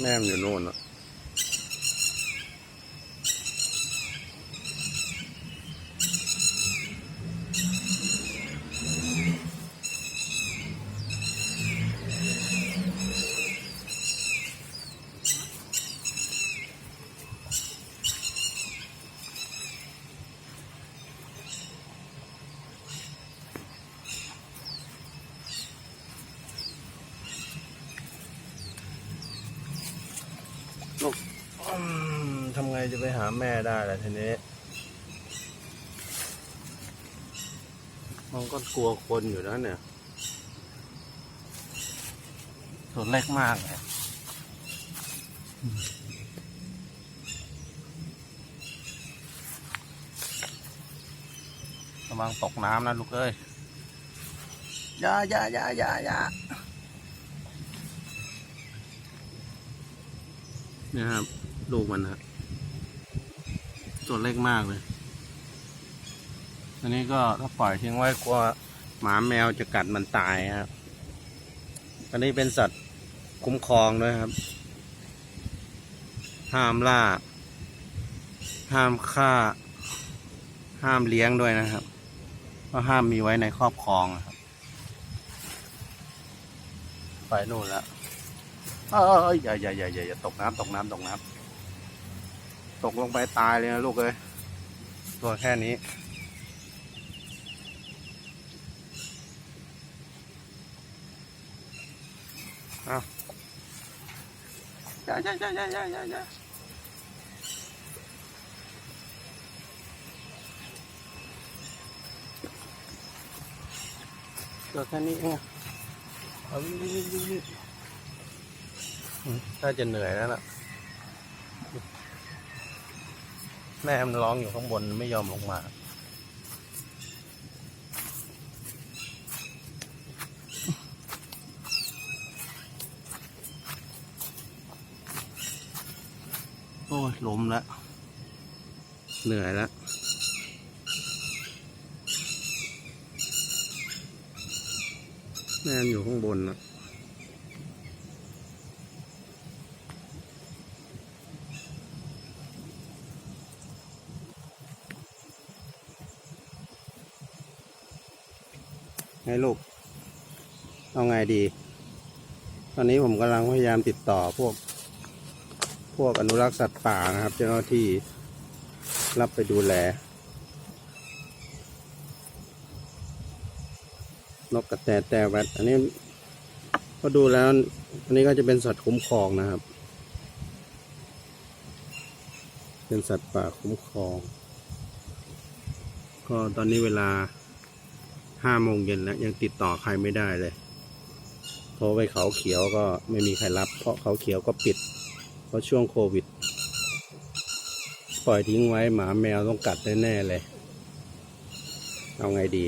แม่มอยู่นู่นอะ จะไปหาแม่ได้ล่ะทีนี้ มันก็กลัวคนอยู่นะเนี่ย ตัวเล็กมากเลยระวังตกน้ำนะลูกเอ้ยอย่าอย่าอย่าอย่าอย่าเนี่ยครับ ลูกมันนะ ตัวเล็กมากเลย อันนี้ก็ถ้าปล่อยทิ้งไว้กลัวหมาแมวจะกัดมันตายครับ อันนี้เป็นสัตว์คุ้มครองด้วยครับ ห้ามล่า ห้ามฆ่า ห้ามเลี้ยงด้วยนะครับ ก็ห้ามมีไว้ในครอบครองครับ ไปนู่นแล้วเอ้ยอย่าอย่าอย่าอย่าอย่าตกน้ำตกน้ำตกน้ำ ตกลงไปตายเลยนะลูกเอ้ยตัวแค่นี้ เอาอย่าอย่าอย่าอย่าอย่าอย่าอย่าตัวแค่นี้เองอะเอาวิ่งวิ่งวิ่งวิ่งวิ่งอืมถ้าจะเหนื่อยแล้วล่ะ แม่มันร้องอยู่ข้างบนไม่ยอมลงมา โอ้ยล้มแล้ว เหนื่อยแล้วแม่อยู่ข้างบนนะ ไงลูก เอาไงดี ตอนนี้ผมกำลังพยายามติดต่อพวก พวกอนุรักษ์สัตว์ป่านะครับ เจ้าหน้าที่รับไปดูแล นกกระแตแต่แวดอันนี้ก็ดูแล้ว อันนี้ก็จะเป็นสัตว์คุ้มครองนะครับ เป็นสัตว์ป่าคุ้มครอง ก็ตอนนี้เวลา ห้าโมงเย็นแล้วยังติดต่อใครไม่ได้เลย โทรไปเขาเขียวก็ไม่มีใครรับ เพราะเขาเขียวก็ปิด เพราะช่วงโควิด ปล่อยทิ้งไว้หมาแมวต้องกัดแน่ๆเลย เอาไงดี